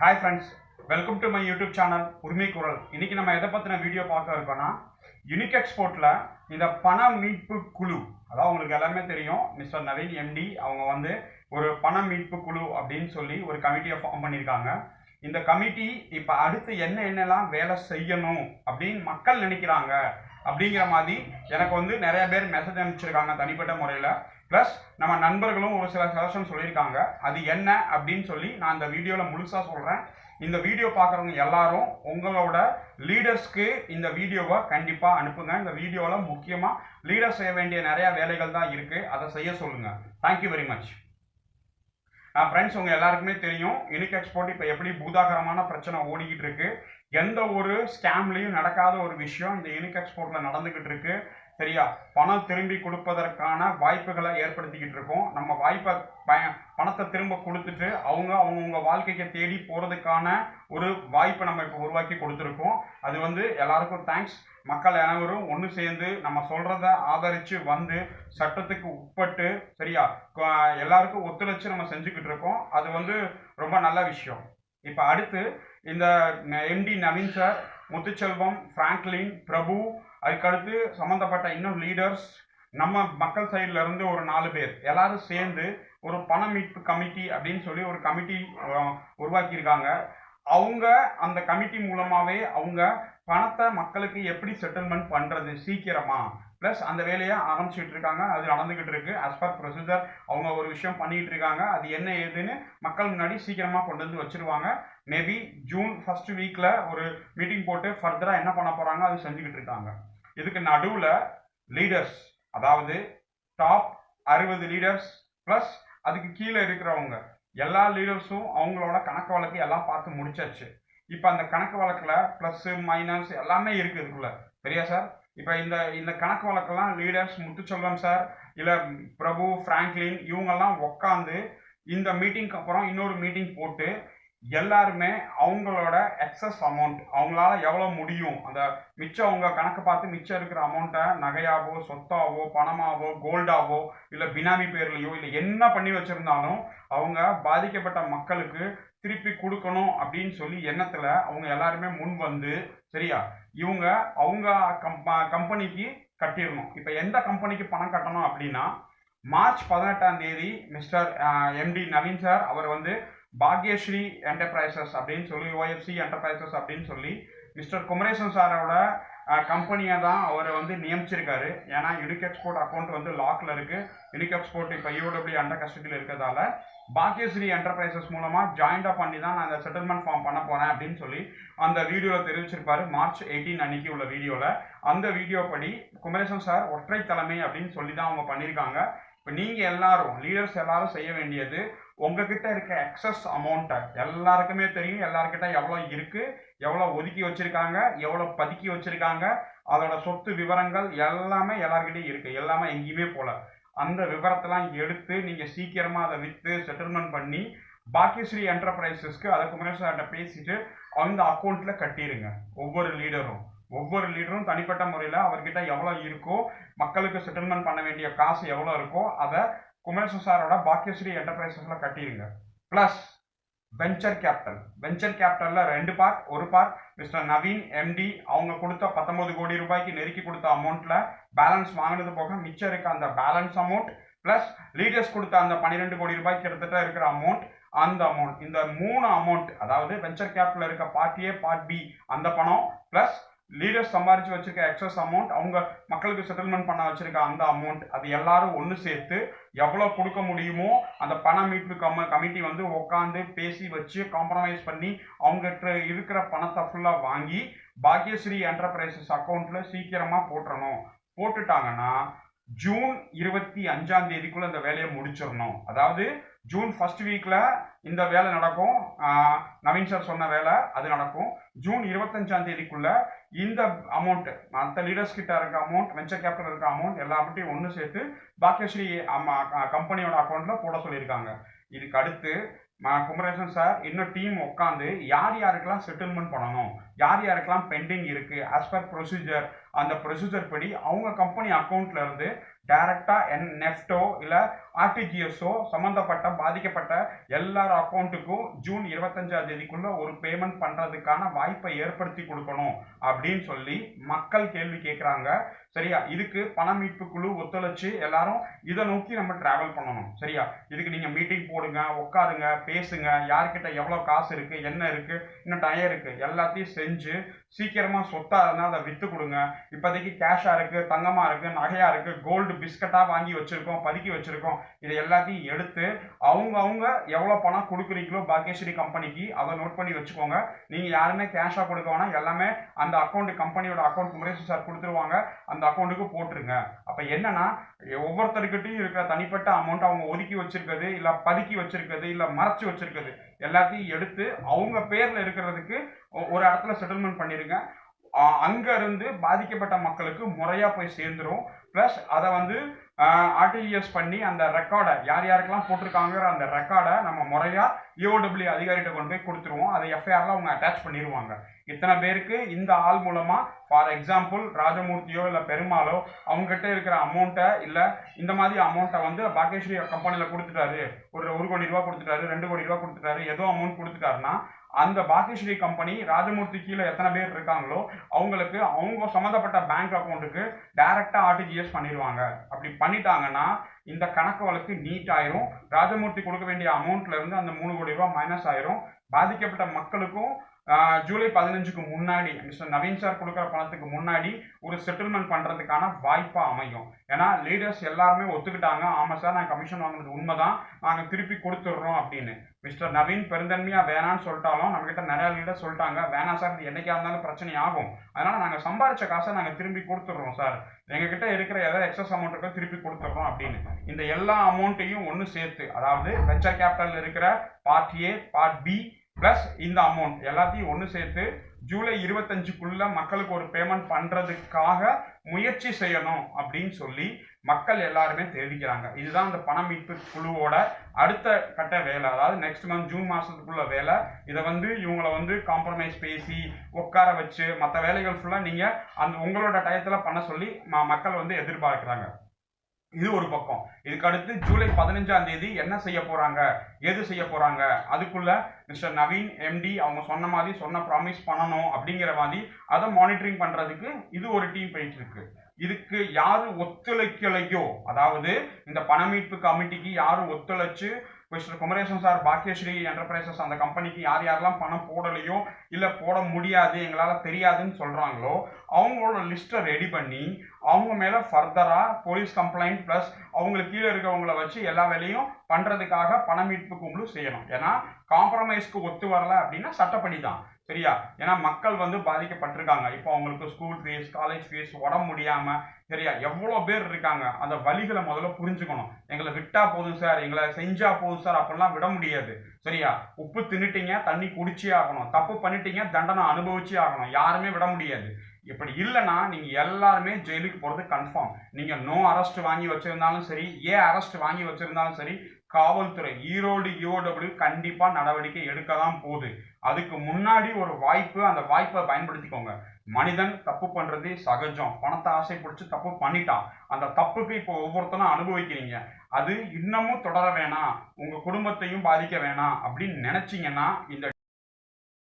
Hi friends welcome to my YouTube channel உரிமை குரல் இன்னைக்கு நம்ம எதை பற்றின வீடியோ பார்க்க இருக்கோம்னா யுனிக் எக்ஸ்போர்ட்டில் இந்த பண மீட்பு குழு அதாவது உங்களுக்கு எல்லாமே தெரியும் மிஸ்டர் நவீன் எம்டி அவங்க வந்து ஒரு பண மீட்பு குழு அப்படின்னு சொல்லி ஒரு கமிட்டியை ஃபார்ம் பண்ணியிருக்காங்க. இந்த கமிட்டி இப்போ அடுத்து என்ன என்னெல்லாம் வேலை செய்யணும் அப்படின்னு மக்கள் நினைக்கிறாங்க அப்படிங்கிற மாதிரி எனக்கு வந்து நிறைய பேர் மெசேஜ் அனுப்பிச்சிருக்காங்க தனிப்பட்ட முறையில். ப்ளஸ் நம்ம நண்பர்களும் ஒரு சில சஜஷன் சொல்லியிருக்காங்க. அது என்ன அப்படின்னு சொல்லி நான் இந்த வீடியோவில் முழுசாக சொல்கிறேன் இந்த வீடியோ பார்க்குறவங்க எல்லாரும் உங்களோட லீடர்ஸ்க்கு இந்த வீடியோவை கண்டிப்பாக அனுப்புங்க. இந்த வீடியோவில் முக்கியமாக லீடர் செய்ய வேண்டிய நிறையா வேலைகள் தான் இருக்குது அதை செய்ய சொல்லுங்கள் தேங்க்யூ வெரி மச் ஃப்ரெண்ட்ஸ் உங்கள் எல்லாருக்குமே தெரியும். யூனிக் எக்ஸ்போர்ட் இப்போ எப்படி பூதாகரமான பிரச்சனை ஓடிக்கிட்டு இருக்கு. எந்த ஒரு ஸ்கேம்லையும் நடக்காத ஒரு விஷயம் இந்த யூனிக் எக்ஸ்போர்ட்டில் நடந்துக்கிட்டு இருக்கு. சரியா? பணம் திரும்பி கொடுப்பதற்கான வாய்ப்புகளை ஏற்படுத்திக்கிட்டு இருக்கோம். நம்ம வாய்ப்பை பய பணத்தை திரும்ப கொடுத்துட்டு அவங்க அவங்கவுங்க வாழ்க்கைக்கு தேடி போகிறதுக்கான ஒரு வாய்ப்பை நம்ம இப்போ உருவாக்கி கொடுத்துருக்கோம். அது வந்து எல்லாருக்கும் தேங்க்ஸ் மக்கள் அனைவரும் ஒன்று சேர்ந்து நம்ம சொல்கிறத ஆதரித்து வந்து சட்டத்துக்கு உட்பட்டு சரியா? எல்லாருக்கும் ஒத்துழைச்சு நம்ம செஞ்சுக்கிட்டு இருக்கோம். அது வந்து ரொம்ப நல்ல விஷயம். இப்போ அடுத்து இந்த MD Naveen sir Muthuselvam Franklin Prabhu அதுக்கடுத்து சம்மந்தப்பட்ட இன்னும் லீடர்ஸ் நம்ம மக்கள் சைடில் இருந்து ஒரு நாலு பேர். எல்லாரும் சேர்ந்து ஒரு பண மீட்பு கமிட்டி அப்படின்னு சொல்லி ஒரு கமிட்டி உருவாக்கியிருக்காங்க. அவங்க அந்த கமிட்டி மூலமாகவே அவங்க பணத்தை மக்களுக்கு எப்படி செட்டில்மெண்ட் பண்ணுறது சீக்கிரமாக ப்ளஸ் அந்த வேலையை ஆரம்பிச்சுட்டு இருக்காங்க அது நடந்துகிட்டு இருக்கு அஸ் பர் ப்ரொசீஜர் அவங்க ஒரு விஷயம் பண்ணிட்டு இருக்காங்க அது என்ன ஏதுன்னு மக்கள் முன்னாடி சீக்கிரமா கொண்டு வந்து வச்சிருவாங்க. மேபி ஜூன் ஃபர்ஸ்ட் வீக்ல ஒரு மீட்டிங் போட்டு ஃபர்தரா என்ன பண்ண போறாங்க அது செஞ்சுக்கிட்டு இருக்காங்க இதுக்கு நடுவில் லீடர்ஸ் அதாவது டாப் அறுபது லீடர்ஸ் ப்ளஸ் அதுக்கு கீழே இருக்கிறவங்க எல்லா லீடர்ஸும் அவங்களோட கணக்கு வழக்கு எல்லாம் பார்த்து முடிச்சாச்சு. இப்போ அந்த கணக்கு வழக்கில் ப்ளஸ் மைனஸ் எல்லாமே இருக்குது இதுக்குள்ளே. சரியா சார் இப்போ இந்த இந்த கணக்கு வழக்கெல்லாம் லீடர்ஸ் முத்துச்செல்வம் சார் இல்லை பிரபு ஃப்ராங்க்லின் இவங்கெல்லாம் உக்காந்து இந்த மீட்டிங்க்கு அப்புறம் இன்னொரு மீட்டிங் போட்டு எல்லாருமே அவங்களோட எக்ஸஸ் அமௌண்ட் அவங்களால எவ்வளோ முடியும்? அந்த மிச்சம் அவங்க கணக்கு பார்த்து மிச்சம் இருக்கிற அமௌண்ட்டை நகையாவோ சொத்தாவோ பணமாவோ கோல்டாவோ இல்லை பினாமி பேர்லையோ இல்லை என்ன பண்ணி வச்சுருந்தாலும் அவங்க பாதிக்கப்பட்ட மக்களுக்கு திருப்பி கொடுக்கணும் அப்படின்னு சொல்லி எண்ணத்தில் அவங்க எல்லாருமே முன் வந்து சரியா? இவங்க அவங்க கம்ப கம்பெனிக்கு கட்டிடணும். இப்போ எந்த கம்பெனிக்கு பணம் கட்டணும் அப்படின்னா மார்ச் பதினெட்டாம் தேதி மிஸ்டர் எம்டி நவீன் சார் அவர் வந்து பாக்யஸ்ரீ என்டர்பிரைசஸ் அப்படின்னு சொல்லி ஓஎஃப்சி என்டர்பிரைசஸ் அப்படின்னு சொல்லி மிஸ்டர் குமரேசன் சாரோட கம்பெனியை தான் அவர் வந்து நியமிச்சிருக்காரு. ஏன்னா யுனிக் எக்ஸ்போர்ட் அக்கௌண்ட் வந்து லாக்ல இருக்கு. யுனிக் எக்ஸ்போர்ட் இப்போ யூடபிள்யூ அண்டர் கஸ்டடியில் இருக்கிறதால பாக்யஸ்ரீ என்டர்பிரைசஸ் மூலமாக ஜாயிண்டாக பண்ணி தான் நான் அந்த செட்டில்மெண்ட் ஃபார்ம் பண்ண போகிறேன் அப்படின்னு சொல்லி அந்த வீடியோவில் தெரிவிச்சிருப்பாரு. மார்ச் எயிட்டீன் அன்னைக்கு உள்ள வீடியோவில் அந்த வீடியோ படி குமரேசன் சார் ஒற்றை தலைமை அப்படின்னு சொல்லி தான் அவங்க பண்ணியிருக்காங்க இப்போ நீங்கள் எல்லாரும் லீடர்ஸ் எல்லாரும் செய்ய வேண்டியது உங்ககிட்ட இருக்க எக்ஸஸ் அமௌண்ட்டை எல்லாருக்குமே தெரியும். எல்லாருக்கிட்ட எவ்வளோ இருக்குது எவ்வளோ ஒதுக்கி வச்சுருக்காங்க எவ்வளோ பதுக்கி வச்சுருக்காங்க அதோட சொத்து விவரங்கள் எல்லாமே எல்லாருக்கிட்டையும் இருக்குது எல்லாமே எங்கேயுமே போகல அந்த விவரத்தெல்லாம் எடுத்து நீங்கள் சீக்கிரமாக அதை விற்று செட்டில்மெண்ட் பண்ணி பாக்கியஸ்ரீ என்டர்பிரைசஸ்க்கு அதை குமரேஸ்வர்கிட்ட பேசிட்டு அந்த அக்கௌண்ட்டில் கட்டிடுங்க ஒவ்வொரு லீடரும் ஒவ்வொரு லீடரும் தனிப்பட்ட முறையில் அவர்கிட்ட எவ்வளோ இருக்கோ மக்களுக்கு செட்டில்மெண்ட் பண்ண வேண்டிய காசு எவ்வளோ இருக்கோ அதை குமர் சாரோட பாக்கியஸ்ரீ என்டர்பிரைசஸ்ல கட்டியிருங்க ப்ளஸ் வெஞ்சர் கேபிட்டல் வெஞ்சர் கேபிட்டல்ல ரெண்டு பார்ட் ஒரு பார்ட் மிஸ்டர் நவீன் எம்டி அவங்க கொடுத்த பத்தொன்பது கோடி ரூபாய்க்கு நெருக்கி கொடுத்த அமௌண்ட்ல பேலன்ஸ் வாங்கினது போக மிச்சம் இருக்க அந்த பேலன்ஸ் அமௌண்ட் ப்ளஸ் லீடர்ஸ் கொடுத்த அந்த பன்னிரெண்டு கோடி ரூபாய் கிட்டத்தட்ட இருக்கிற அமௌண்ட் அந்த அமௌண்ட் இந்த மூணு அமௌண்ட் அதாவது வெஞ்சர் கேபிட்டல் இருக்க பார்ட் ஏ பார்ட் பி அந்த பணம் ப்ளஸ் லீடர்ஸ் சம்பாரிச்சு வச்சிருக்க எக்ஸஸ் அமௌண்ட் அவங்க மக்களுக்கு செட்டில்மெண்ட் பண்ண வச்சிருக்க அந்த அமௌண்ட் அது எல்லாரும் ஒன்று சேர்த்து எவ்வளோ கொடுக்க முடியுமோ அந்த பண மீட்பு கம கமிட்டி வந்து உட்காந்து பேசி வச்சு காம்ப்ரமைஸ் பண்ணி அவங்ககிட்ட இருக்கிற பணத்தை ஃபுல்லாக வாங்கி பாக்யஸ்ரீ என்டர்பிரைசஸ் அக்கௌண்ட்டில் சீக்கிரமாக போட்டுறணும். போட்டுட்டாங்கன்னா ஜூன் இருபத்தி அஞ்சாம் தேதிக்குள்ள அந்த வேலையை முடிச்சிடணும். அதாவது ஜூன் ஃபர்ஸ்ட் வீக்கில் இந்த வேலை நடக்கும். நவீன் சார் சொன்ன வேலை அது நடக்கும். ஜூன் இருபத்தஞ்சாம் தேதிக்குள்ள இந்த அமௌண்ட் மற்ற லீடர்ஸ் கிட்ட இருக்க அமௌண்ட் வெஞ்சர் கேபிட்டல் இருக்க அமௌண்ட் எல்லாத்தையும் ஒன்று சேர்த்து பாக்கியஸ்ரீ கம்பெனியோட அக்கௌண்ட்ல போட சொல்லியிருக்காங்க. இதுக்கு அடுத்து குமரேசன் சார் இன்னும் டீம் உட்காந்து யார் யாருக்கெல்லாம் செட்டில்மெண்ட் பண்ணணும்? யார் யாருக்கெல்லாம் பெண்டிங் இருக்கு? ஆஸ் பர் ப்ரொசீஜர் அந்த ப்ரொசீஜர் படி அவங்க கம்பெனி அக்கௌண்ட்ல இருந்து டைரக்டா என் நெஃப்டோ இல்லை ஆர்டிஜிஎஸ்ஸோ சம்மந்தப்பட்ட பாதிக்கப்பட்ட எல்லார் அக்கௌண்ட்டுக்கும் ஜூன் இருபத்தஞ்சாம் தேதிக்குள்ள ஒரு பேமெண்ட் பண்ணுறதுக்கான வாய்ப்பை ஏற்படுத்தி கொடுக்கணும் அப்படின்னு சொல்லி மக்கள் கேள்வி கேட்குறாங்க சரியா? இதுக்கு பண மீட்பு குழு ஒத்துழைச்சு எல்லாரும் இதை நோக்கி நம்ம டிராவல் பண்ணணும். சரியா? இதுக்கு நீங்கள் மீட்டிங் போடுங்க உட்காருங்க பேசுங்க. யார்கிட்ட எவ்வளோ காசு இருக்குது என்ன இருக்குது இன்னும் டயர் இருக்குது எல்லாத்தையும் செஞ்சு சீக்கிரமாக சொத்தாக இருந்தால் அதை விற்று கொடுங்க. இப்போதைக்கு கேஷாக இருக்குது தங்கமாக இருக்குது நகையாக இருக்குது கோல்டு பிஸ்கட்டாக வாங்கி வச்சுருக்கோம் பதுக்கி வச்சுருக்கோம். இதை எல்லாத்தையும் எடுத்து அவங்க அவங்க எவ்வளோ பணம் கொடுக்குறீங்களோ பாக்யஸ்ரீ கம்பெனிக்கு அதை நோட் பண்ணி வச்சுக்கோங்க. நீங்கள் யாருமே கேஷாக கொடுக்க வேணாம். எல்லாமே அந்த அக்கௌண்ட் கம்பெனியோட அக்கௌண்ட் முரேஷ் சார் கொடுத்துருவாங்க. அந்த அக்கௌண்ட்டுக்கு போட்டுருங்க. அப்போ என்னன்னா ஒவ்வொருத்தருக்கிட்டையும் இருக்கிற தனிப்பட்ட அமௌண்ட் அவங்க ஒதுக்கி வச்சிருக்கிறது இல்லை பதுக்கி வச்சிருக்கிறது இல்லை மறைச்சு வச்சிருக்கிறது எல்லாத்தையும் எடுத்து அவங்க பேரில் இருக்கிறதுக்கு ஒ- ஒரு இடத்துல செட்டில்மெண்ட் பண்ணிடுங்க அங்கேருந்து இருந்து பாதிக்கப்பட்ட மக்களுக்கு முறையாக போய் சேர்ந்துரும். ப்ளஸ் அதை வந்து ஆர்டிஜிஎஸ் பண்ணி அந்த ரெக்கார்டை யார் யாருக்கெல்லாம் போட்டிருக்காங்கிற அந்த ரெக்கார்டை நம்ம முறையாக இஓடபிள்யூ அதிகாரிகிட்ட கொண்டு போய் கொடுத்துருவோம். அதை எஃப்ஐஆரில் அவங்க அட்டாச் பண்ணிடுவாங்க இத்தனை பேருக்கு இந்த ஆள் மூலமாக ஃபார் எக்ஸாம்பிள் ராஜமூர்த்தியோ இல்லை பெருமாளோ அவங்ககிட்ட இருக்கிற அமௌண்ட்டை இல்லை இந்த மாதிரி அமௌண்ட்டை வந்து பாகேஸ்வரி கம்பெனியில் கொடுத்துட்டாரு. ஒரு ஒரு கோடி ரூபா கொடுத்துட்டாரு ரெண்டு கோடி ரூபா கொடுத்துட்டாரு. ஏதோ அமௌண்ட் கொடுத்துட்டாருன்னா அந்த பாக்கியஸ்ரீ கம்பெனி ராஜமூர்த்தி கீழே எத்தனை பேர் இருக்காங்களோ அவங்களுக்கு அவங்க சம்மந்தப்பட்ட பேங்க் அக்கௌண்ட்டுக்கு டைரெக்டாக ஆர்டிஜிஎஸ் பண்ணிடுவாங்க. அப்படி பண்ணிட்டாங்கன்னா இந்த கணக்கு வழக்கு நீட் ஆயிரும். ராஜமூர்த்தி கொடுக்க வேண்டிய அமௌண்ட்ல இருந்து அந்த மூணு கோடி ரூபாய் மைனஸ் ஆயிரும். பாதிக்கப்பட்ட மக்களுக்கும் ஜூலை பதினஞ்சுக்கு முன்னாடி மிஸ்டர் நவீன் சார் கொடுக்குற பணத்துக்கு முன்னாடி ஒரு செட்டில்மெண்ட் பண்ணுறதுக்கான வாய்ப்பாக அமையும். ஏன்னா லீடர்ஸ் எல்லாருமே ஒத்துக்கிட்டாங்க. ஆமாம் சார் நான் கமிஷன் வாங்கினது உண்மைதான். நாங்கள் திருப்பி கொடுத்துட்றோம் அப்படின்னு. மிஸ்டர் நவீன் பெருந்தன்மையாக வேணாம்னு சொல்லிட்டாலும் நம்மக்கிட்ட நிறையா நிறைய லீடர் சொல்லிட்டாங்க. வேணாம் சார் இது என்றைக்காக இருந்தாலும் பிரச்சனை ஆகும். அதனால் நாங்கள் சம்பாரித்த காசை நாங்கள் திரும்பி கொடுத்துட்றோம் சார். எங்ககிட்ட இருக்கிற ஏதாவது எக்ஸஸ் அமௌண்ட் இருக்கோ திருப்பி கொடுத்துட்றோம் அப்படின்னு. இந்த எல்லா அமௌண்ட்டையும் ஒன்று சேர்த்து அதாவது வெஞ்சர் கேபிட்டல் இருக்கிற part A part B plus இந்த அமௌண்ட் எல்லாத்தையும் ஒன்று சேர்த்து ஜூலை இருபத்தஞ்சுக்குள்ள மக்களுக்கு ஒரு பேமெண்ட் பண்ணுறதுக்காக முயற்சி செய்யணும் அப்படின்னு சொல்லி மக்கள் எல்லாருமே தெரிவிக்கிறாங்க இதுதான் அந்த பண மீட்பு குழுவோட அடுத்த கட்ட வேலை. அதாவது நெக்ஸ்ட் மந்த் ஜூன் மாதத்துக்குள்ள வேலை. இதை வந்து இவங்களை வந்து காம்ப்ரமைஸ் பேசி உட்கார வச்சு மற்ற வேலைகள் ஃபுல்லாக நீங்கள் அந்த உங்களோட டயத்தில் பண்ண சொல்லி ம- மக்கள் வந்து எதிர்பார்க்குறாங்க. இது ஒரு பக்கம். இதுக்கு அடுத்து ஜூலை பதினஞ்சாம் தேதி என்ன செய்ய போறாங்க? எது செய்ய போறாங்க? அதுக்குள்ள மிஸ்டர் நவீன் எம்டி அவங்க சொன்ன மாதிரி சொன்ன ப்ராமிஸ் பண்ணணும் அப்படிங்கிற மாதிரி அதை மானிட்டரிங் பண்றதுக்கு இது ஒரு டீம் போயிட்டு இருக்கு. இதுக்கு யாரு ஒத்துழைக்கலையோ அதாவது இந்த பண மீட்பு கமிட்டிக்கு யாரு ஒத்துழைச்சு mister Kumaresan sir Bhagyashree enterprises அந்த கம்பெனிக்கு யார் யாரெல்லாம் பணம் போடலையோ இல்லை போட முடியாது எங்களால் தெரியாதுன்னு சொல்கிறாங்களோ அவங்களோட லிஸ்ட்டை ரெடி பண்ணி அவங்க மேலே ஃபர்தராக போலீஸ் கம்ப்ளைண்ட் ப்ளஸ் அவங்களுக்கு கீழே இருக்கிறவங்கள வச்சு எல்லா வேலையும் பண்ணுறதுக்காக பண மீட்பு கும்பலும் செய்யணும். ஏன்னா காம்ப்ரமைஸ்க்கு ஒத்து வரல அப்படின்னா சட்டப்படி தான். சரியா? ஏன்னா மக்கள் வந்து பாதிக்கப்பட்டிருக்காங்க. இப்போ அவங்களுக்கு ஸ்கூல் ஃபீஸ் காலேஜ் ஃபீஸ் உடம்பு முடியாமல் சரியா? எவ்வளோ பேர் இருக்காங்க? அந்த வழிகளை முதல்ல புரிஞ்சுக்கணும். எங்களை விட்டா போதும் சார் எங்களை செஞ்சா போதும் சார் அப்படிலாம் விட முடியாது. சரியா? உப்பு தின்னுட்டீங்க தண்ணி குடிச்சே ஆகணும். தப்பு பண்ணிட்டீங்க தண்டனை அனுபவிச்சே ஆகணும். யாருமே விட முடியாது. இப்படி இல்லைன்னா நீங்கள் எல்லாருமே ஜெயிலுக்கு போகிறது கன்ஃபார்ம் நீங்கள் நோ அரெஸ்ட் வாங்கி வச்சுருந்தாலும் சரி ஏ அரெஸ்ட் வாங்கி வச்சுருந்தாலும் சரி காவல்துறை ஈரோடு யூஓடபிள்யூ கண்டிப்பாக நடவடிக்கை எடுக்க தான் போகுது. அதுக்கு முன்னாடி ஒரு வாய்ப்பு அந்த வாய்ப்பை பயன்படுத்திக்கோங்க. மனிதன் தப்பு பண்ணுறது சகஜம். பணத்தை ஆசை பிடிச்சி தப்பு பண்ணிட்டான். அந்த தப்புக்கு இப்போ ஒவ்வொருத்தனும் அனுபவிக்கிறீங்க. அது இன்னமும் தொடர வேணாம். உங்கள் குடும்பத்தையும் பாதிக்க வேணாம். அப்படின்னு நினச்சிங்கன்னா இந்த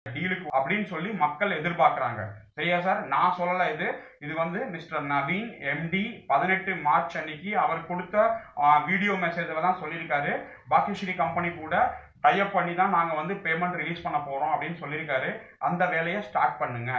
டீலுக்கு அப்படின்னு சொல்லி மக்கள் எதிர்பார்க்குறாங்க. சரியா சார்? நான் சொல்லல இது. இது வந்து மிஸ்டர் நவீன் எம்டி பதினெட்டு மார்ச் அன்னைக்கு அவர் கொடுத்த வீடியோ மெசேஜில் தான் சொல்லியிருக்காரு. பாக்கியஸ்ரீ கம்பெனி கூட டைப் பண்ணி தான் நாங்கள் வந்து பேமெண்ட் ரிலீஸ் பண்ண போகிறோம் அப்படின்னு சொல்லியிருக்காரு. அந்த வேலையை ஸ்டார்ட் பண்ணுங்க.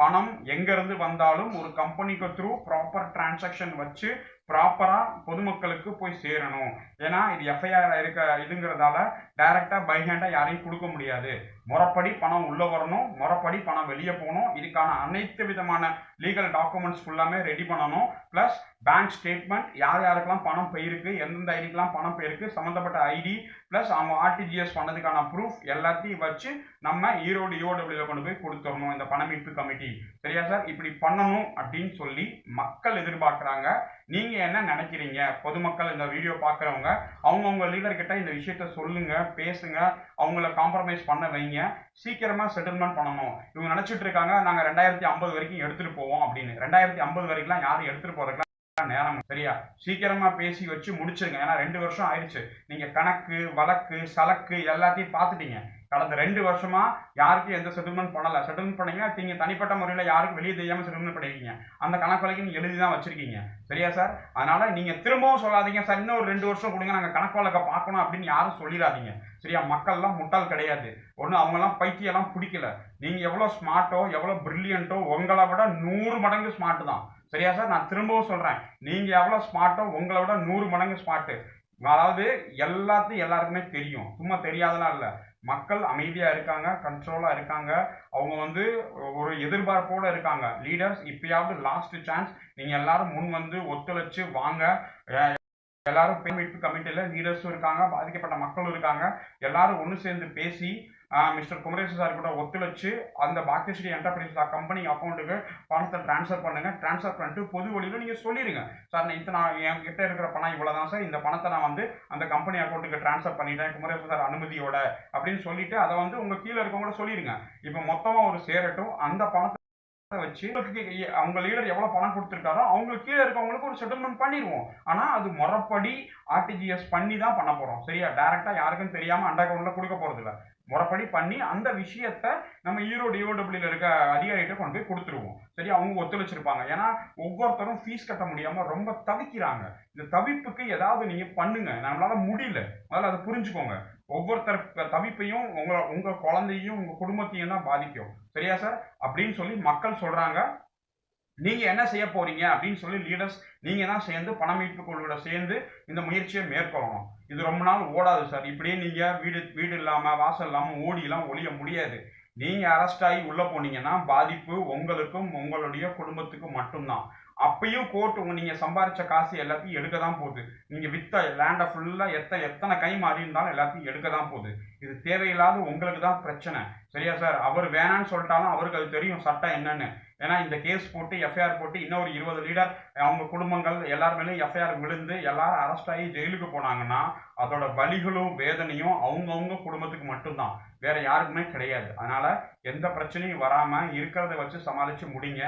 பணம் எங்கேருந்து வந்தாலும் ஒரு கம்பெனிக்கு த்ரூ ப்ராப்பர் டிரான்சாக்ஷன் வச்சு ப்ராப்பராக பொதுமக்களுக்கு போய் சேரணும். ஏன்னா இது எஃப்ஐஆர் இருக்க இதுங்கிறதால டைரெக்டாக பை ஹேண்டாக யாரையும் கொடுக்க முடியாது. முறைப்படி பணம் உள்ள வரணும். முறைப்படி பணம் வெளியே போகணும். இதுக்கான அனைத்து விதமான லீகல் டாக்குமெண்ட்ஸ் ஃபுல்லாமே ரெடி பண்ணணும். ப்ளஸ் பேங்க் ஸ்டேட்மெண்ட் யார் யாருக்கெல்லாம் பணம் போயிருக்கு எந்தெந்த ஐடிக்கெல்லாம் பணம் போயிருக்கு சம்மந்தப்பட்ட ஐடி ப்ளஸ் அவங்க ஆர்டிஜிஎஸ் பண்ணதுக்கான ப்ரூஃப் எல்லாத்தையும் வச்சு நம்ம ஈரோடு ஈஓடபிள்யூல கொண்டு போய் கொடுத்துடணும். இந்த பண மீட்பு கமிட்டி. சரியா சார் இப்படி பண்ணணும் அப்படின்னு சொல்லி மக்கள் எதிர்பார்க்குறாங்க. நீங்கள் என்ன நினைக்கிறீங்க? பொதுமக்கள் இந்த வீடியோ பார்க்குறவங்க அவங்கவுங்க லீடர்கிட்ட இந்த விஷயத்த சொல்லுங்கள் பேசுங்க. அவங்கள காம்ப்ரமைஸ் பண்ண வைங்க. சீக்கிரமா செட்டில்மெண்ட் பண்ணணும். இவங்க நினைச்சிட்டு இருக்காங்க நாங்க ரெண்டாயிரத்தி ஐம்பது வரைக்கும் எடுத்துட்டு போவோம் அப்படின்னு. ரெண்டாயிரத்தி ஐம்பது வரைக்கும் யாரும் எடுத்துட்டு போறதுக்கு நேரம். சரியா? சீக்கிரமா பேசி வச்சு முடிச்சிருங்க. ஏன்னா ரெண்டு வருஷம் ஆயிடுச்சு. நீங்க கணக்கு வழக்கு சலக்கு எல்லாத்தையும் பார்த்துட்டீங்க. கடந்த ரெண்டு வருஷமா யாருக்கும் எந்த செட்டில்மெண்ட் பண்ணல. செட்டில்மெண்ட் பண்ணீங்க நீங்க தனிப்பட்ட முறையில யாருக்கும் வெளியே தெரியாம செட்டில்மெண்ட் பண்ணிருக்கீங்க. அந்த கணக்கு வழக்கு நீங்க எழுதி தான் வச்சிருக்கீங்க. சரியா சார்? அதனால நீங்க திரும்பவும் சொல்லாதீங்க சார். இன்னும் ஒரு ரெண்டு வருஷம் கொடுங்க. நாங்க கணக்கு வழக்க பார்க்கணும் அப்படின்னு யாரும் சொல்லிடாதீங்க சரியா? மக்கள்லாம் முட்டாள் கிடையாது. ஒன்றும் அவங்கெல்லாம் பைத்தியெல்லாம் பிடிக்கல. நீங்க எவ்வளோ ஸ்மார்ட்டோ எவ்வளோ பிரில்லியன்ட்டோ உங்களை விட நூறு மடங்கு ஸ்மார்ட் தான். சரியா சார்? நான் திரும்பவும் சொல்கிறேன் நீங்கள் எவ்வளோ ஸ்மார்ட்டோ உங்களை விட நூறு மடங்கு ஸ்மார்ட்டு அதாவது எல்லாத்தையும் எல்லாருக்குமே தெரியும். சும்மா தெரியாதெல்லாம் இல்லை. மக்கள் அமைதியாக இருக்காங்க கண்ட்ரோலாக இருக்காங்க. அவங்க வந்து ஒரு எதிர்பார்ப்போடு இருக்காங்க. லீடர்ஸ் இப்பயாவது லாஸ்ட் சான்ஸ் நீங்கள் எல்லாரும் முன் வந்து ஒத்துழைச்சு வாங்க. எல்லாரும் எல்லாரும் மீட்பு கமிட்டியில் லீடர்ஸும் இருக்காங்க பாதிக்கப்பட்ட மக்களும் இருக்காங்க. எல்லாரும் ஒன்று சேர்ந்து பேசி மிஸ்டர் குமரேசன் சார் கூட ஒத்துழைச்சு அந்த பாக்கியஸ்ரீ என்டர்பிரைஸ் கம்பெனி அக்கௌண்ட்டுக்கு பணத்தை ட்ரான்ஸ்ஃபர் பண்ணுங்க. ட்ரான்ஸ்ஃபர் பண்ணிட்டு பொது வழியில் நீங்கள் சொல்லிடுங்க சார் நான் இத்தனை என் கிட்டே இருக்கிற பணம் இவ்வளோ தான் சார். இந்த பணத்தை நான் வந்து அந்த கம்பெனி அக்கௌண்ட்டுக்கு ட்ரான்ஸ்ஃபர் பண்ணிட்டேன். குமரேசன் சார் அனுமதியோட அப்படின்னு சொல்லிட்டு அதை வந்து உங்கள் கீழே இருக்கவங்கள சொல்லிடுங்க இப்போ மொத்தமாக ஒரு சேரட்டும். அந்த பணத்தை வச்சு உங்களுக்கு அவங்க லீடர் எவ்வளவு பணம் கொடுத்துருக்காரோ அவங்களுக்கு கீழே இருக்கவங்களுக்கு ஒரு செட்டில்மெண்ட் பண்ணிடுவோம். ஆனா அது முறைப்படி ஆர்டிஜிஎஸ் பண்ணி தான் பண்ண போறோம். சரியா? டேரெக்டாக யாருக்கும் தெரியாம அண்டர் கிரவுண்ட்ல கொடுக்க போறது இல்லை முறைப்படி பண்ணி அந்த விஷயத்த நம்ம ஈரோடு ஈஓடபிள்யூல இருக்க அதிகாரிகிட்ட கொண்டு போய் கொடுத்துருவோம். சரி அவங்க ஒத்துழைச்சிருப்பாங்க. ஏன்னா ஒவ்வொருத்தரும் ஃபீஸ் கட்ட முடியாம ரொம்ப தவிக்கிறாங்க. இந்த தவிப்புக்கு ஏதாவது நீங்க பண்ணுங்க. நம்மளால முடியல. முதல்ல அதை புரிஞ்சுக்கோங்க. ஒவ்வொருத்தர் தவிப்பையும் உங்க உங்க குழந்தையும் உங்க குடும்பத்தையும் தான் பாதிக்கும். சரியா சார் அப்படின்னு சொல்லி மக்கள் சொல்றாங்க. நீங்க என்ன செய்ய போறீங்க அப்படின்னு சொல்லி லீடர்ஸ் நீங்க தான் சேர்ந்து பண மீட்பு குழுவோட சேர்ந்து இந்த முயற்சியை மேற்கொள்ளணும். இது ரொம்ப நாள் ஓடாது சார். இப்படியே நீங்கள் வீடு வீடு இல்லாமல் வாசல் இல்லாமல் ஓடிலாம் ஒழிய முடியாது. நீங்கள் அரெஸ்ட் ஆகி உள்ளே போனீங்கன்னா பாதிப்பு உங்களுக்கும் உங்களுடைய குடும்பத்துக்கும் மட்டும்தான். அப்பயும் கோர்ட் உங்க நீங்கள் சம்பாரித்த காசு எல்லாத்தையும் எடுக்க தான் போகுது. நீங்கள் வித்த லேண்டை ஃபுல்லாக எத்தனை எத்தனை கை மாறி இருந்தாலும் எல்லாத்தையும் எடுக்க தான் போகுது. இது தேவையில்லாத உங்களுக்கு தான் பிரச்சனை. சரியா சார்? அவர் வேணான்னு சொல்லிட்டாலும் அவருக்கு அது தெரியும் சட்டம் என்னன்னு. ஏன்னா இந்த கேஸ் போட்டு எஃப்ஐஆர் போட்டு இன்னொரு இருபது லீடர் அவங்க குடும்பங்கள் எல்லாருமேலையும் எஃப்ஐஆர் விழுந்து எல்லாரும் அரெஸ்ட் ஆகி ஜெயிலுக்கு போனாங்கன்னா அதோட வலிகளும் வேதனையும் அவங்கவுங்க குடும்பத்துக்கு மட்டும்தான். வேற யாருக்குமே கிடையாது. அதனால எந்த பிரச்சனையும் வராம இருக்கிறத வச்சு சமாளிச்சு முடிங்க.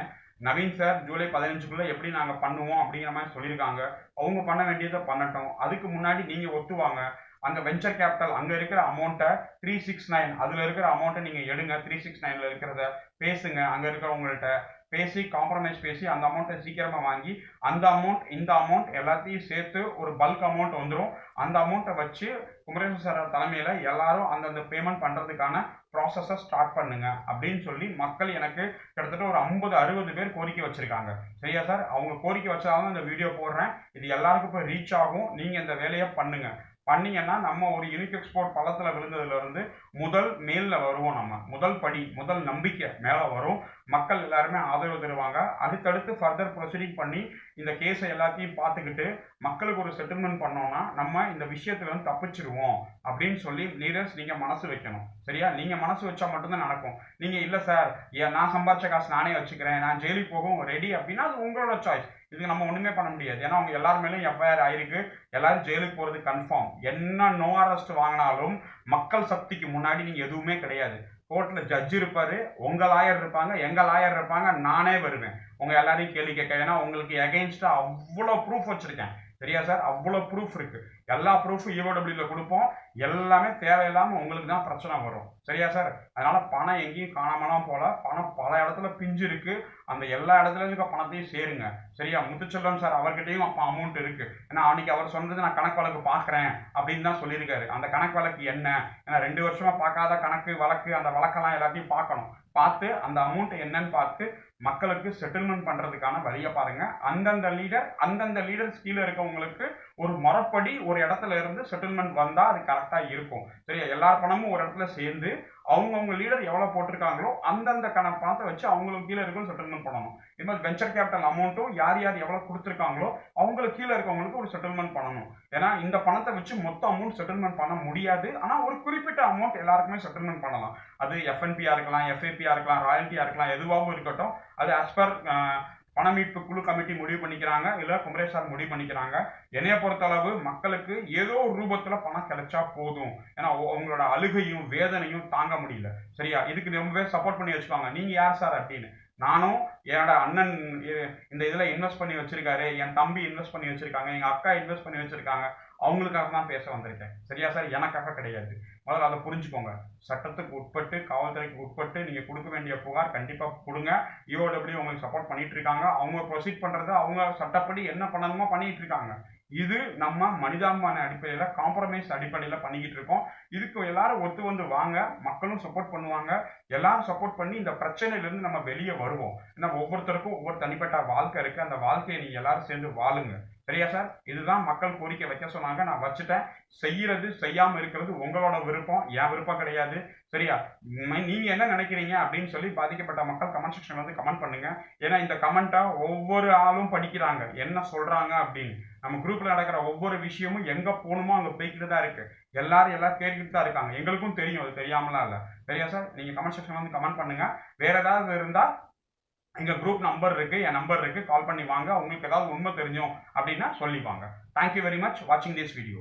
நவீன் சார் ஜூலை பதினஞ்சுக்குள்ள எப்படி நாங்க பண்ணுவோம் அப்படிங்கிற மாதிரி சொல்லியிருக்காங்க. அவங்க பண்ண வேண்டியதை பண்ணட்டும். அதுக்கு முன்னாடி நீங்க ஒத்துவாங்க. அந்த வெஞ்சர் கேபிட்டல் அங்கே இருக்கிற அமௌண்ட்டை த்ரீ சிக்ஸ் நைன் அதில் இருக்கிற அமௌண்ட்டை நீங்கள் எடுங்க. த்ரீ சிக்ஸ் நைனில் இருக்கிறத பேசுங்க. அங்கே இருக்கிறவங்கள்ட்ட பேசி காம்ப்ரமைஸ் பேசி அந்த அமௌண்ட்டை சீக்கிரமாக வாங்கி அந்த அமௌண்ட் இந்த அமௌண்ட் எல்லாத்தையும் சேர்த்து ஒரு பல்க் அமௌண்ட் வந்துடும் அந்த அமௌண்ட்டை வச்சு குமரேசன் சார் தலைமையில் எல்லாரும் அந்தந்த பேமெண்ட் பண்ணுறதுக்கான ப்ராசஸை ஸ்டார்ட் பண்ணுங்க அப்படின்னு சொல்லி மக்கள் எனக்கு கிட்டத்தட்ட ஒரு ஐம்பது அறுபது பேர் கோரிக்கை வச்சுருக்காங்க. சரியா சார் அவங்க கோரிக்கை வச்சாலும் இந்த வீடியோ போடுறேன். இது எல்லாருக்கும் இப்போ ரீச் ஆகும். நீங்கள் இந்த வேலையை பண்ணுங்கள் பண்ணீங்கன்னா நம்ம ஒரு யூனிக் எக்ஸ்போர்ட் பள்ளத்துல விழுந்ததுல இருந்து முதல் மேலில் வருவோம் நம்ம. முதல் படி முதல் நம்பிக்கை மேலே வரும். மக்கள் எல்லாருமே ஆதரவு தருவாங்க. அடுத்தடுத்து ஃபர்தர் ப்ரொசீடிங் பண்ணி இந்த கேஸை எல்லாத்தையும் பார்த்துக்கிட்டு மக்களுக்கு ஒரு செட்டில்மெண்ட் பண்ணோம்னா நம்ம இந்த விஷயத்துல வந்து தப்பிச்சிருவோம் அப்படின்னு சொல்லி லீடர்ஸ் நீங்கள் மனசு வைக்கணும். சரியா? நீங்கள் மனசு வச்சா மட்டும்தான் நடக்கும். நீங்கள் இல்லை சார் ஏன் நான் சம்பாரிச்ச காசு நானே வச்சுக்கிறேன். நான் ஜெயிலுக்கு போகும் ரெடி அப்படின்னா அது உங்களோட சாய்ஸ் இதுக்கு நம்ம ஒண்ணுமே பண்ண முடியாது. ஏன்னா அவங்க எல்லார் மேலேயும் எஃப்ஐஆர் ஆயிருக்கு. எல்லாரும் ஜெயிலுக்கு போறது கன்ஃபார்ம் என்ன நோ அரெஸ்ட் வாங்கினாலும் மக்கள் சக்திக்கு முன்னாடி நீங்க எதுவுமே கிடையாது. கோர்ட்ல ஜட்ஜ் இருப்பாரு. உங்க லாயர் இருப்பாங்க. எங்க லாயர் இருப்பாங்க. நானே வருவேன். உங்க எல்லாரையும் கேள்வி கேட்க. ஏன்னா உங்களுக்கு எகெயின்ஸ்டா அவ்வளோ ப்ரூஃப் வச்சிருக்கேன். சரியா சார் அவ்வளோ ப்ரூஃப் இருக்கு. எல்லா ப்ரூஃபும் ஈஓடபிள்யூல கொடுப்போம். எல்லாமே தேவையில்லாம உங்களுக்கு தான் பிரச்சனை வரும். சரியா சார் அதனால பணம் எங்கேயும் காணாமலாம் போல பணம் பல இடத்துல பிஞ்சு இருக்கு அந்த எல்லா இடத்துலையும் இருக்க பணத்தையும் சேருங்க. சரியா? முத்துச்செல்வம் சார் அவர்கிட்டையும் அப்போ அமௌண்ட் இருக்கு. ஏன்னா அன்னைக்கு அவர் சொன்னது நான் கணக்கு வழக்கு பார்க்குறேன் அப்படின்னு தான் சொல்லியிருக்காரு. அந்த கணக்கு வழக்கு என்ன? ஏன்னா ரெண்டு வருஷமா பார்க்காத கணக்கு வழக்கு அந்த வழக்கெல்லாம் எல்லாத்தையும் பார்க்கணும். பார்த்து அந்த அமௌண்ட் என்னன்னு பார்த்து மக்களுக்கு செட்டில்மெண்ட் பண்றதுக்கான வழியை பாருங்க. அந்தந்த லீடர் அந்தந்த லீடர்ஸ் கீழே இருக்கவங்களுக்கு ஒரு முறைப்படி ஒரு இடத்துல இருந்து செட்டில்மெண்ட் வந்தா அது கரெக்டா இருக்கும். சரியா? எல்லா பணமும் ஒரு இடத்துல சேர்ந்து அவங்கவுங்க லீடர் எவ்வளோ போட்டிருக்காங்களோ அந்தந்த கண பணத்தை வச்சு அவங்களுக்கு கீழே இருக்கும் செட்டில்மெண்ட் பண்ணணும். இது மாதிரி வெஞ்சர் கேபிட்டல் அமௌண்ட்டும் யார் யார் எவ்வளோ கொடுத்துருக்காங்களோ அவங்களுக்கு கீழே இருக்கவங்களுக்கு ஒரு செட்டில்மெண்ட் பண்ணணும். ஏன்னா இந்த பணத்தை வச்சு மொத்த அமௌண்ட் செட்டில்மெண்ட் பண்ண முடியாது. ஆனால் ஒரு குறிப்பிட்ட அமௌண்ட் எல்லாருக்குமே செட்டில்மெண்ட் பண்ணலாம். அது எஃப்என்பியாக இருக்கலாம் எஃப்ஏபியா இருக்கலாம் ராயல்ட்டியா இருக்கலாம் எதுவாகவும் இருக்கட்டும் அது அஸ்பர் பண மீட்பு குழு கமிட்டி முடிவு பண்ணிக்கிறாங்க இல்ல குமரேஷ் சார் முடிவு பண்ணிக்கிறாங்க. என்னைய பொறுத்தளவு மக்களுக்கு ஏதோ ஒரு ரூபத்துல பணம் கிடைச்சா போதும். ஏன்னா உங்களோட அழுகையும் வேதனையும் தாங்க முடியல. சரியா? இதுக்கு ரொம்பவே சப்போர்ட் பண்ணி வச்சுப்பாங்க நீங்க யார் சார் அப்படின்னு? நானும் என்னோட அண்ணன் இந்த இதில் இன்வெஸ்ட் பண்ணி வச்சிருக்காரு என் தம்பி இன்வெஸ்ட் பண்ணி வச்சிருக்காங்க எங்கள் அக்கா இன்வெஸ்ட் பண்ணி வச்சிருக்காங்க. அவங்களுக்காக தான் பேச வந்திருக்கேன். சரியா சார்? எனக்காக கிடையாது. முதல்ல அதை புரிஞ்சுக்கோங்க. சட்டத்துக்கு உட்பட்டு காவல்துறைக்கு உட்பட்டு நீங்கள் கொடுக்க வேண்டிய புகார் கண்டிப்பாக கொடுங்க. யூஓடபிள்யூ உங்களுக்கு சப்போர்ட் பண்ணிட்டு இருக்காங்க. அவங்க ப்ரொசீட் பண்ணுறது அவங்க சட்டப்படி என்ன பண்ணணுமோ பண்ணிட்டு இருக்காங்க. இது நம்ம மனிதாபிமான அடிப்படையில் காம்ப்ரமைஸ் அடிப்படையில் பண்ணிக்கிட்டு இருக்கோம். இதுக்கு எல்லாரும் ஒத்து வந்து வாங்க. மக்களும் சப்போர்ட் பண்ணுவாங்க. எல்லாரும் சப்போர்ட் பண்ணி இந்த பிரச்சனையிலேருந்து நம்ம வெளியே வருவோம். ஏன்னா ஒவ்வொருத்தருக்கும் ஒவ்வொரு தனிப்பட்ட வாழ்க்கை இருக்குது அந்த வாழ்க்கையை நீங்கள் எல்லாரும் சேர்ந்து வாழுங்க. சரியா சார்? இதுதான் மக்கள் கோரிக்கை வைக்க சொன்னாங்க நான் வச்சுட்டேன். செய்யறது செய்யாம இருக்கிறது உங்களோட விருப்பம் என் விருப்பம் கிடையாது. சரியா? நீங்க என்ன நினைக்கிறீங்க அப்படின்னு சொல்லி பாதிக்கப்பட்ட மக்கள் கமெண்ட் செக்ஷன்ல வந்து கமெண்ட் பண்ணுங்க. ஏன்னா இந்த கமெண்ட்டை ஒவ்வொரு ஆளும் படிக்கிறாங்க. என்ன சொல்றாங்க அப்படின்னு. நம்ம குரூப்ல நடக்கிற ஒவ்வொரு விஷயமும் எங்க போகணுமோ அங்க போய்கிட்டு தான் இருக்கு. எல்லாரும் எல்லாம் கேட்டுக்கிட்டு தான் இருக்காங்க. எங்களுக்கும் தெரியும். அது தெரியாமலாம் இல்லை. சரியா சார்? நீங்க கமெண்ட் செக்ஷன் வந்து கமெண்ட் பண்ணுங்க. வேற ஏதாவது இருந்தா எங்க குரூப் நம்பர் இருக்கு என் நம்பர் இருக்கு கால் பண்ணி வாங்க உங்களுக்கு ஏதாவது உண்மை தெரிஞ்சோம் அப்படின்னா சொல்லி வாங்க தேங்க்யூ வெரி மச் வாட்சிங் திஸ் வீடியோ